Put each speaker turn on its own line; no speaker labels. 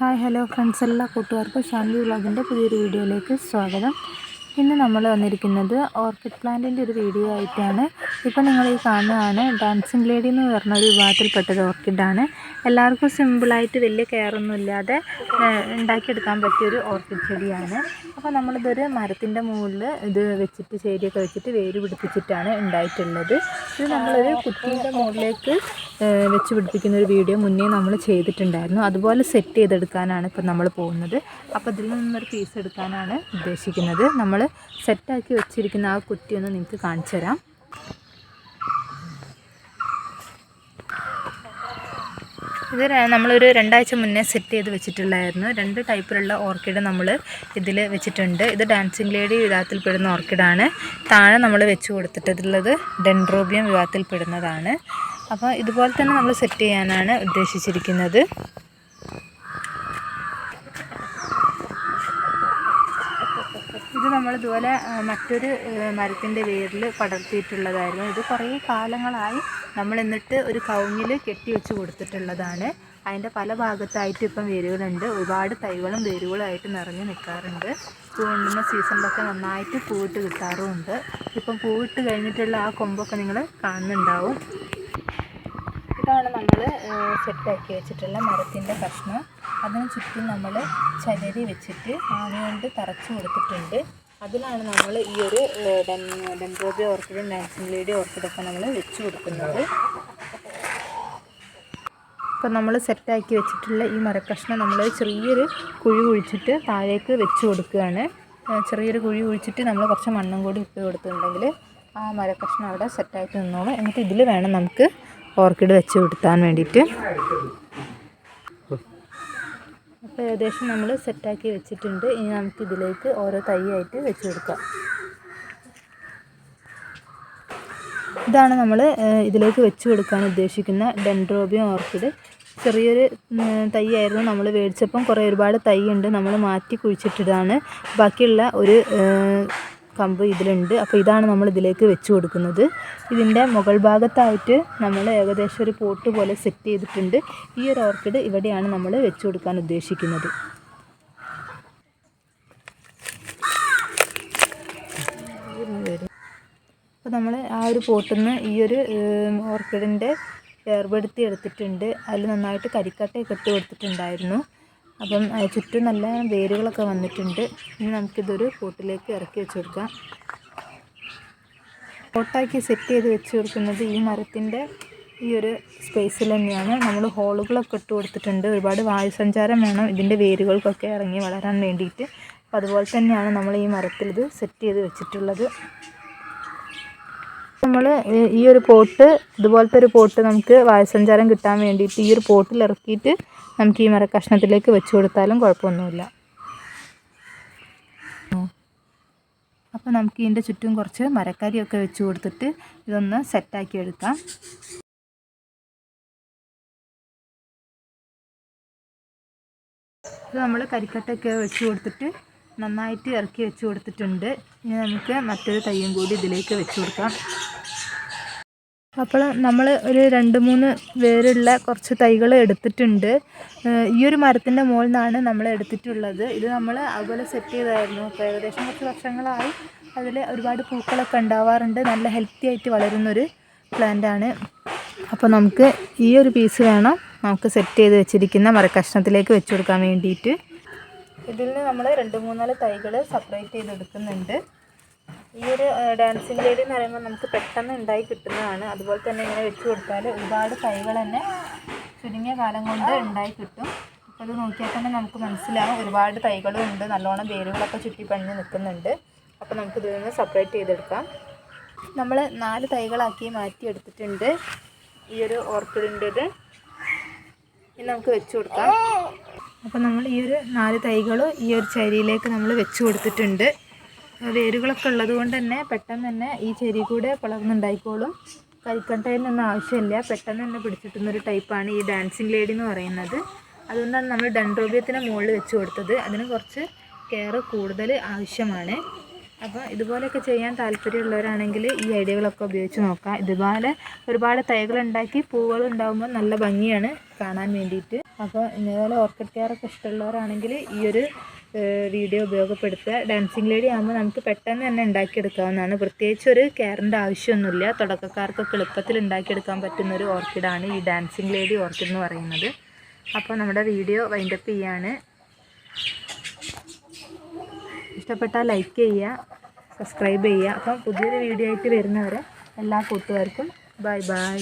Hi hello friends എല്ലാ കൂട്ടുകാർക്കും ശാന്തി വ്ളോഗിന്റെ പുതിയൊരു വീഡിയോയിലേക്ക് സ്വാഗതം. ഇന്ന് നമ്മൾ വന്നിരിക്കുന്നത് ഓർക്കിഡ് പ്ലാന്റിന്റെ ഒരു വീഡിയോ ആയിട്ടാണ്. ഇപ്പോൾ നിങ്ങൾ ഈ കാണുന്നതാണ് ഡാൻസിങ് ലേഡി എന്ന് പറഞ്ഞ ഒരു വിഭാഗത്തിൽപ്പെട്ടത് ഓർക്കിഡാണ്. എല്ലാവർക്കും സിമ്പിളായിട്ട് വലിയ കെയറൊന്നും ഇല്ലാതെ ഉണ്ടാക്കിയെടുക്കാൻ പറ്റിയൊരു ഓർക്കിഡ് ചെടിയാണ്. അപ്പോൾ നമ്മളിതൊരു മരത്തിന്റെ മുകളിൽ ഇത് വെച്ചിട്ട് ചെടിയൊക്കെ വെച്ചിട്ട് വേര് പിടിപ്പിച്ചിട്ടാണ് ഉണ്ടായിട്ടുള്ളത്. ഇത് നമ്മളൊരു കുറ്റിയുടെ മുകളിലേക്ക് വെച്ച് പിടിപ്പിക്കുന്ന ഒരു വീഡിയോ മുന്നേ നമ്മൾ ചെയ്തിട്ടുണ്ടായിരുന്നു. അതുപോലെ സെറ്റ് ചെയ്തെടുക്കാനാണ് ഇപ്പോൾ നമ്മൾ പോകുന്നത്. അപ്പോൾ ഇതിൽ നിന്നൊരു പീസ് എടുക്കാനാണ് ഉദ്ദേശിക്കുന്നത്. നമ്മൾ സെറ്റാക്കി വെച്ചിരിക്കുന്ന ആ കുറ്റി ഒന്ന് നിങ്ങൾക്ക് കാണിച്ചു തരാം. ഇത് നമ്മളൊരു രണ്ടാഴ്ച മുന്നേ സെറ്റ് ചെയ്ത് വെച്ചിട്ടുള്ളായിരുന്നു. രണ്ട് ടൈപ്പിലുള്ള ഓർക്കിഡ് നമ്മൾ ഇതിൽ വെച്ചിട്ടുണ്ട്. ഇത് ഡാൻസിങ് ലേഡി വിഭാഗത്തിൽപ്പെടുന്ന ഓർക്കിഡാണ് താഴെ നമ്മൾ വെച്ച് കൊടുത്തിട്ടുള്ളത് ഡെൻഡ്രോബിയം വിഭാഗത്തിൽപ്പെടുന്നതാണ് അപ്പോൾ ഇതുപോലെ തന്നെ നമ്മൾ സെറ്റ് ചെയ്യാനാണ് ഉദ്ദേശിച്ചിരിക്കുന്നത്. ഇത് നമ്മൾ ഇതുപോലെ മറ്റൊരു മരത്തിന്റെ വേരിൽ പടർത്തിയിട്ടുള്ളതായിരുന്നു. ഇത് കുറേ കാലങ്ങളായി നമ്മൾ എന്നിട്ട് ഒരു കവുങ്ങിൽ കെട്ടി വെച്ച് കൊടുത്തിട്ടുള്ളതാണ്. അതിന്റെ പല ഭാഗത്തായിട്ട് ഇപ്പം വേരുകളുണ്ട്. ഒരുപാട് തൈകളും വേരുകളായിട്ട് നിറഞ്ഞു നിൽക്കാറുണ്ട്. പൂണ്ടുന്ന സീസണിലൊക്കെ നന്നായിട്ട് പൂവിട്ട് കിട്ടാറുമുണ്ട്. ഇപ്പം പൂവിട്ട് കഴിഞ്ഞിട്ടുള്ള ആ കൊമ്പൊക്കെ നിങ്ങൾ കാണുന്നുണ്ടാവും. ഇതാണ് നമ്മൾ സെറ്റാക്കി വെച്ചിട്ടുള്ള മരത്തിന്റെ കഷ്ണം. അതിന് ചുറ്റും നമ്മൾ ചരരി വെച്ചിട്ട് ആണി കൊണ്ട് തറച്ച് കൊടുത്തിട്ടുണ്ട്. അതിലാണ് നമ്മൾ ഈ ഒരു ഡെൻഡ്രോബിയ ഓർക്കിഡും ഡാൻസിംഗ് ലേഡി ഓർക്കിഡൊക്കെ നമ്മൾ വെച്ച് കൊടുക്കുന്നത്. ഇപ്പം നമ്മൾ സെറ്റാക്കി വെച്ചിട്ടുള്ള ഈ മരക്കഷ്ണം നമ്മൾ ചെറിയൊരു കുഴി കുഴിച്ചിട്ട് താഴേക്ക് വെച്ച് കൊടുക്കുകയാണ്. ചെറിയൊരു കുഴി കുഴിച്ചിട്ട് നമ്മൾ കുറച്ച് മണ്ണും കൂടി ഇട്ട് കൊടുത്തിട്ടുണ്ടെങ്കിൽ ആ മരക്കഷ്ണം അവിടെ സെറ്റായിട്ട് നിന്നോളും. എന്നിട്ട് ഇതിൽ വേണം നമുക്ക് ഓർക്കിഡ് വെച്ച് കൊടുത്താൻ വേണ്ടിയിട്ട്. അപ്പോൾ ഏകദേശം നമ്മൾ സെറ്റാക്കി വെച്ചിട്ടുണ്ട്. ഇനി നമുക്ക് ഇതിലേക്ക് ഓരോ തൈയായിട്ട് വെച്ച് കൊടുക്കാം. ഇതാണ് നമ്മൾ ഇതിലേക്ക് വെച്ച് കൊടുക്കാൻ ഉദ്ദേശിക്കുന്ന ഡെൻഡ്രോബിയം ഓർക്കിഡ്. ചെറിയൊരു തൈയായിരുന്നു നമ്മൾ മേടിച്ചപ്പം. കുറേ ഒരുപാട് തൈ ഉണ്ട് നമ്മൾ മാറ്റി കുഴിച്ചിട്ടതാണ് ബാക്കിയുള്ള ഒരു കമ്പ് ഇതിലുണ്ട്. അപ്പോൾ ഇതാണ് നമ്മൾ ഇതിലേക്ക് വെച്ച് കൊടുക്കുന്നത്. ഇതിന്റെ മുകൾ ഭാഗത്തായിട്ട് നമ്മൾ ഏകദേശം ഒരു പോട്ട് പോലെ സെറ്റ് ചെയ്തിട്ടുണ്ട്. ഈ ഒരു ഓർക്കിഡ് ഇവിടെയാണ് നമ്മൾ വെച്ച് കൊടുക്കാൻ ഉദ്ദേശിക്കുന്നത്. അപ്പോൾ നമ്മൾ ആ ഒരു പോട്ടിൽ നിന്ന് ഈ ഒരു ഓർക്കിഡിന്റെ വേർപെടുത്തി എടുത്തിട്ടുണ്ട്. അതിൽ നന്നായിട്ട് കരിക്കട്ടയൊക്കെ ഇട്ട് കൊടുത്തിട്ടുണ്ടായിരുന്നു. അപ്പം ചുറ്റും നല്ല വേരുകളൊക്കെ വന്നിട്ടുണ്ട്. ഇനി നമുക്കിതൊരു പോട്ടിലേക്ക് ഇറക്കി വെച്ച് കൊടുക്കാം. പോട്ടാക്കി സെറ്റ് ചെയ്ത് വെച്ച് കൊടുക്കുന്നത് ഈ മരത്തിന്റെ ഈ ഒരു സ്പേസിൽ തന്നെയാണ്. നമ്മൾ ഹോളുകളൊക്കെ ഇട്ട് കൊടുത്തിട്ടുണ്ട്. ഒരുപാട് വായുസഞ്ചാരം വേണം ഇതിന്റെ വേരുകൾക്കൊക്കെ ഇറങ്ങി വളരാൻ വേണ്ടിയിട്ട്. അപ്പോൾ അതുപോലെ തന്നെയാണ് നമ്മൾ ഈ മരത്തിൽ ഇത് സെറ്റ് ചെയ്ത് വെച്ചിട്ടുള്ളത്. നമ്മൾ ഈ ഒരു പോട്ട് ഇതുപോലത്തെ ഒരു പോട്ട് നമുക്ക് വായുസഞ്ചാരം കിട്ടാൻ വേണ്ടിയിട്ട് ഈ ഒരു പോട്ടിൽ ഇറക്കിയിട്ട് നമുക്ക് ഈ മരക്കഷ്ണത്തിലേക്ക് വെച്ച് കൊടുത്താലും കുഴപ്പമൊന്നുമില്ല. അപ്പോൾ നമുക്ക് ഇതിന്റെ ചുറ്റും കുറച്ച് മരക്കരിയൊക്കെ വെച്ച് കൊടുത്തിട്ട് ഇതൊന്ന് സെറ്റാക്കി എടുക്കാം. ഇത് നമ്മൾ കരിക്കട്ടൊക്കെ വെച്ച് കൊടുത്തിട്ട് നന്നായിട്ട് ഇറക്കി വെച്ച് കൊടുത്തിട്ടുണ്ട്. ഇനി നമുക്ക് മറ്റൊരു തയ്യും കൂടി ഇതിലേക്ക് വെച്ച് കൊടുക്കാം. അപ്പോൾ നമ്മൾ ഒരു രണ്ട് മൂന്ന് വേരുള്ള കുറച്ച് തൈകൾ എടുത്തിട്ടുണ്ട്. ഈ ഒരു മരത്തിന്റെ മുകളിൽ നിന്നാണ് നമ്മൾ എടുത്തിട്ടുള്ളത്. ഇത് നമ്മൾ അതുപോലെ സെറ്റ് ചെയ്തായിരുന്നു. അപ്പോൾ ഏകദേശം കുറച്ച് വർഷങ്ങളായി അതിൽ ഒരുപാട് പൂക്കളൊക്കെ ഉണ്ടാവാറുണ്ട്. നല്ല ഹെൽത്തി ആയിട്ട് വളരുന്നൊരു പ്ലാന്റാണ് അപ്പോൾ നമുക്ക് ഈ ഒരു പീസ് വേണം. നമുക്ക് സെറ്റ് ചെയ്ത് വെച്ചിരിക്കുന്ന മരക്കഷ്ണത്തിലേക്ക് വെച്ച് കൊടുക്കാൻ വേണ്ടിയിട്ട്. ഇതിൽ നിന്ന് നമ്മൾ രണ്ട് മൂന്നാൽ തൈകൾ സെപ്പറേറ്റ് ചെയ്തെടുക്കുന്നുണ്ട്. ഈ ഒരു ഡാൻസിങ് ലേഡി എന്ന് പറയുമ്പോൾ നമുക്ക് പെട്ടെന്ന് ഉണ്ടായി കിട്ടുന്നതാണ്. അതുപോലെ തന്നെ ഇങ്ങനെ വെച്ച് കൊടുത്താൽ ഒരുപാട് തൈകൾ തന്നെ ചുരുങ്ങിയ കാലം കൊണ്ട് ഉണ്ടായി കിട്ടും. അപ്പോൾ ഇത് നോക്കിയാൽ തന്നെ നമുക്ക് മനസ്സിലാവും ഒരുപാട് തൈകളും ഉണ്ട്. നല്ലോണം വേരുകളൊക്കെ ചുറ്റി പണിഞ്ഞ് നിൽക്കുന്നുണ്ട്. അപ്പോൾ നമുക്ക് ഇതിൽ നിന്ന് സെപ്പറേറ്റ് ചെയ്തെടുക്കാം. നമ്മൾ നാല് തൈകളാക്കി മാറ്റി എടുത്തിട്ടുണ്ട്. ഈ ഒരു ഓർക്കിഡിന്റെത് ഇനി നമുക്ക് വെച്ച് കൊടുക്കാം. അപ്പോൾ നമ്മൾ ഈ ഒരു നാല് തൈകൾ ഈ ഒരു ചരിയിലേക്ക് നമ്മൾ വെച്ച് കൊടുത്തിട്ടുണ്ട്. വേരുകളൊക്കെ ഉള്ളത് കൊണ്ട് തന്നെ പെട്ടെന്ന് തന്നെ ഈ ചെരി കൂടെ വളർന്നുണ്ടായിക്കോളും. കൈക്കണ്ടതിനൊന്നും ആവശ്യമില്ല. പെട്ടെന്ന് തന്നെ പിടിച്ചിട്ടുന്നൊരു ടൈപ്പാണ് ഈ ഡാൻസിങ് ലേഡി എന്ന് പറയുന്നത്. അതുകൊണ്ടാണ് നമ്മൾ ഡൻഡ്രോബിയത്തിന് മുകളിൽ വെച്ച് കൊടുത്തത്. അതിന് കുറച്ച് കെയർ കൂടുതൽ ആവശ്യമാണ്. അപ്പോൾ ഇതുപോലെയൊക്കെ ചെയ്യാൻ താല്പര്യമുള്ളവരാണെങ്കിൽ ഈ ഐഡിയകളൊക്കെ ഉപയോഗിച്ച് നോക്കാം. ഇതുപോലെ ഒരുപാട് തൈകൾ ഉണ്ടാക്കി പൂവുകൾ ഉണ്ടാകുമ്പോൾ നല്ല ഭംഗിയാണ് കാണാൻ വേണ്ടിയിട്ട്. അപ്പോൾ ഇതുപോലെ ഓർക്കിഡ് കെയറൊക്കെ ഇഷ്ടമുള്ളവരാണെങ്കിൽ ഈ ഒരു വീഡിയോ ഉപയോഗപ്പെടുത്തുക. ഡാൻസിങ് ലേഡി ആകുമ്പോൾ നമുക്ക് പെട്ടെന്ന് തന്നെ ഉണ്ടാക്കിയെടുക്കാവുന്നതാണ്. പ്രത്യേകിച്ച് ഒരു കെയറിന്റെ ആവശ്യമൊന്നുമില്ല. തുടക്കക്കാർക്കൊക്കെ എളുപ്പത്തിൽ ഉണ്ടാക്കിയെടുക്കാൻ പറ്റുന്ന ഒരു ഓർക്കിഡാണ് ഈ ഡാൻസിങ് ലേഡി ഓർക്കിഡ് എന്ന് പറയുന്നത്. അപ്പോൾ നമ്മുടെ വീഡിയോ വൈൻഡപ്പ് ചെയ്യാണ്. ഇഷ്ടപ്പെട്ടാൽ ലൈക്ക് ചെയ്യുക സബ്സ്ക്രൈബ് ചെയ്യുക. അപ്പം പുതിയൊരു വീഡിയോ ആയിട്ട് വരുന്നവരെ എല്ലാ കൂട്ടുകാർക്കും ബൈ ബൈ